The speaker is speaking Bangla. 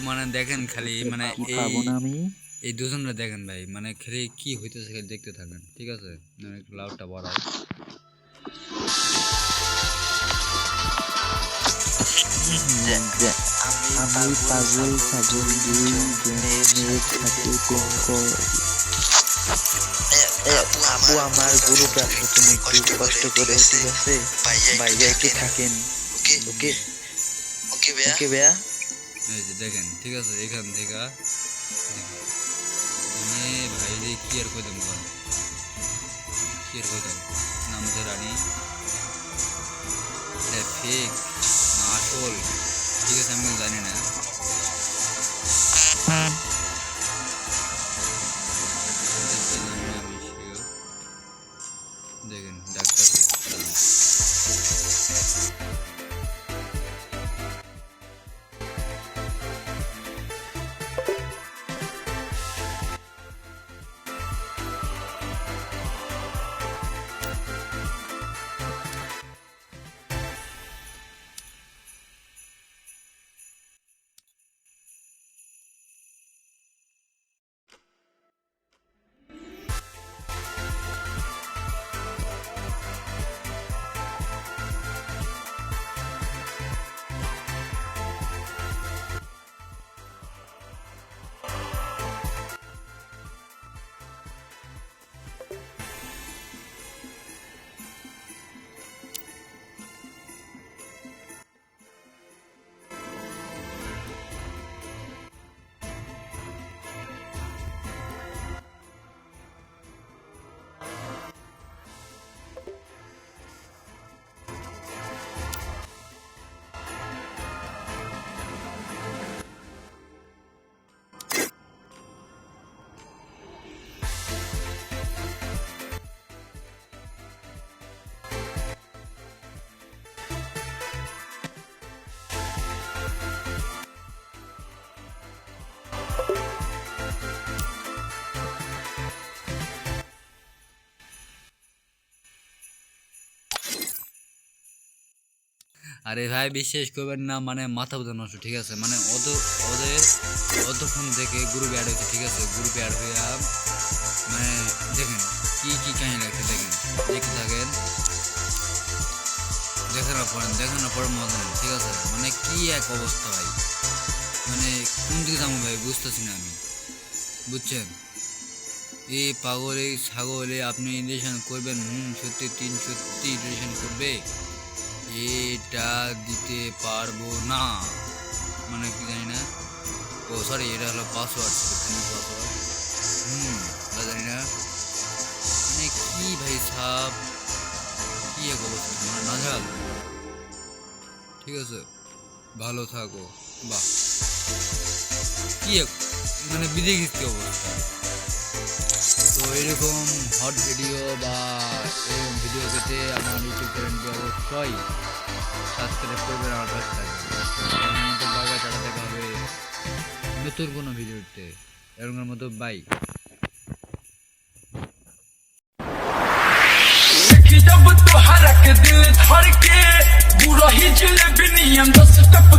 মানে দেখেন খালি মানে এই আমি। এই দুজনরা দেখেন ভাই মানে খালি কি হইতেছে খালি দেখতে থাকেন ঠিক আছে? একটু লাউডটা আমি পাগল ছাগল দুই জনের সাথে আপু আমার গুরুটা তুমি একটু কষ্ট করে ঠিক আছে? ভাইয়া কি থাকেন। ওকে ওকে ভাইয়া? এই দেখেন, ঠিক আছে, এখান থেকে। মানে ভাই রে কি আর কইতাম বল? কি আর কইতাম? নাম যে রানী এটা ফেক না আসল। ঠিক আছে, আমি জানি না। দেখেন, ডাক্তার আরে ভাই, বিশ্বাস করবেন না মানে মাথা বোঝা নষ্ট, ঠিক আছে? মানে ওদ ওদের অতক্ষণ থেকে গ্রুপে অ্যাড হয়েছে, ঠিক আছে? গ্রুপে অ্যাড হয়ে মানে দেখেন, কি কি কাহিনী লাগছে দেখেন দেখতে থাকেন। দেখানোর পর দেখানোর পর মজা নেন, ঠিক আছে? মানে কি এক অবস্থা ভাই? মানে কোন দিকে যাব ভাই, বুঝতেছি না আমি, বুঝছেন? এই পাগল, এই ছাগলে আপনি ইন্ডেশন করবেন, হুম, সত্যি, তিন সত্যি ইন্ডেশন করবে? এটা দিতে পারব না। মানে কি জানি না? ও সরি এটা হলো পাসওয়ার্ড পাসওয়ার্ড হুম জানি না। মানে কি ভাই সাপ কি এক অবস্থা মানে নাজাল ঠিক আছে, ভালো থাকো। বাহ। কি এক মানে বিদেশি অবস্থা? তো এরকম হট ভিডিও বা এরকম ভিডিও পেতে আমার ইউটিউব অবশ্যই সাবস্ক্রাইব করবেন আমার পাশে থাকবেন মতো বাগা চালা দেখা হবে নতুন কোনো ভিডিওতে এরকম মতো বাই कि जब तू हरक दिल धर के बुरा ही जलेबी नियम दस टप के